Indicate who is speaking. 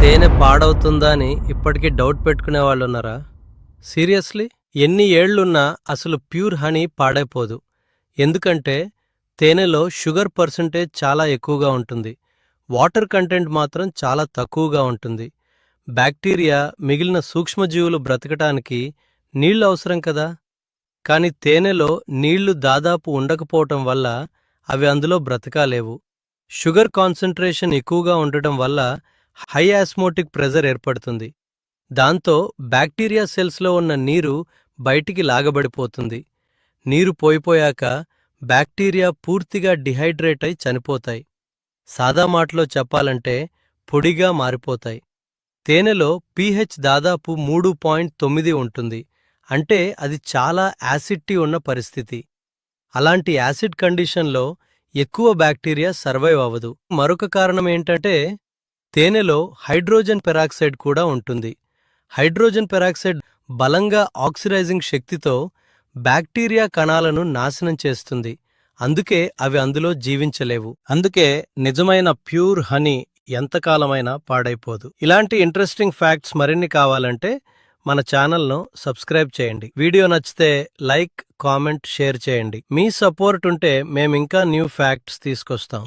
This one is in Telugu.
Speaker 1: తేనె పాడవుతుందా అని ఇప్పటికీ డౌట్ పెట్టుకునే వాళ్ళు ఉన్నారా సీరియస్లీ ఎన్ని ఏళ్ళున్నా అసలు ప్యూర్ హనీ పాడైపోదు. ఎందుకంటే తేనెలో షుగర్ పర్సంటేజ్ చాలా ఎక్కువగా ఉంటుంది. వాటర్ కంటెంట్ మాత్రం చాలా తక్కువగా ఉంటుంది. బ్యాక్టీరియా మిగిలిన సూక్ష్మజీవులు బ్రతకటానికి నీళ్ళు అవసరం కదా? కాని తేనెలో నీళ్ళు దాదాపు ఉండకపోవటం వల్ల అవి అందులో బ్రతకాలేవు. షుగర్ కాన్సంట్రేషన్ ఎక్కువగా ఉండటం వల్ల హై ఆస్మోటిక్ ప్రెజర్ ఏర్పడుతుంది. దాంతో బ్యాక్టీరియా సెల్స్లో ఉన్న నీరు బయటికి లాగబడిపోతుంది. నీరు పోయిపోయాక బ్యాక్టీరియా పూర్తిగా డిహైడ్రేట్ అయి చనిపోతాయి. సాదా మాటలో చెప్పాలంటే పొడిగా మారిపోతాయి. తేనెలో పీహెచ్ దాదాపు మూడు పాయింట్ తొమ్మిది ఉంటుంది. అంటే అది చాలా యాసిడ్టీ ఉన్న పరిస్థితి. అలాంటి యాసిడ్ కండిషన్లో ఎక్కువ బ్యాక్టీరియా సర్వైవ్ అవ్వదు. మరొక కారణం ఏంటంటే తేనెలో హైడ్రోజన్ పెరాక్సైడ్ కూడా ఉంటుంది. హైడ్రోజన్ పెరాక్సైడ్ బలంగా ఆక్సిడైజింగ్ శక్తితో బ్యాక్టీరియా కణాలను నాశనం చేస్తుంది. అందుకే అవి అందులో జీవించలేవు. అందుకే నిజమైన ప్యూర్ హనీ ఎంతకాలమైనా పాడైపోదు. ఇలాంటి ఇంట్రెస్టింగ్ ఫ్యాక్ట్స్ మరిన్ని కావాలంటే మన ఛానల్ను సబ్స్క్రైబ్ చేయండి. వీడియో నచ్చితే లైక్ కామెంట్ షేర్ చేయండి. మీ సపోర్ట్ ఉంటే మేమింకా న్యూ ఫ్యాక్ట్స్ తీసుకొస్తాం.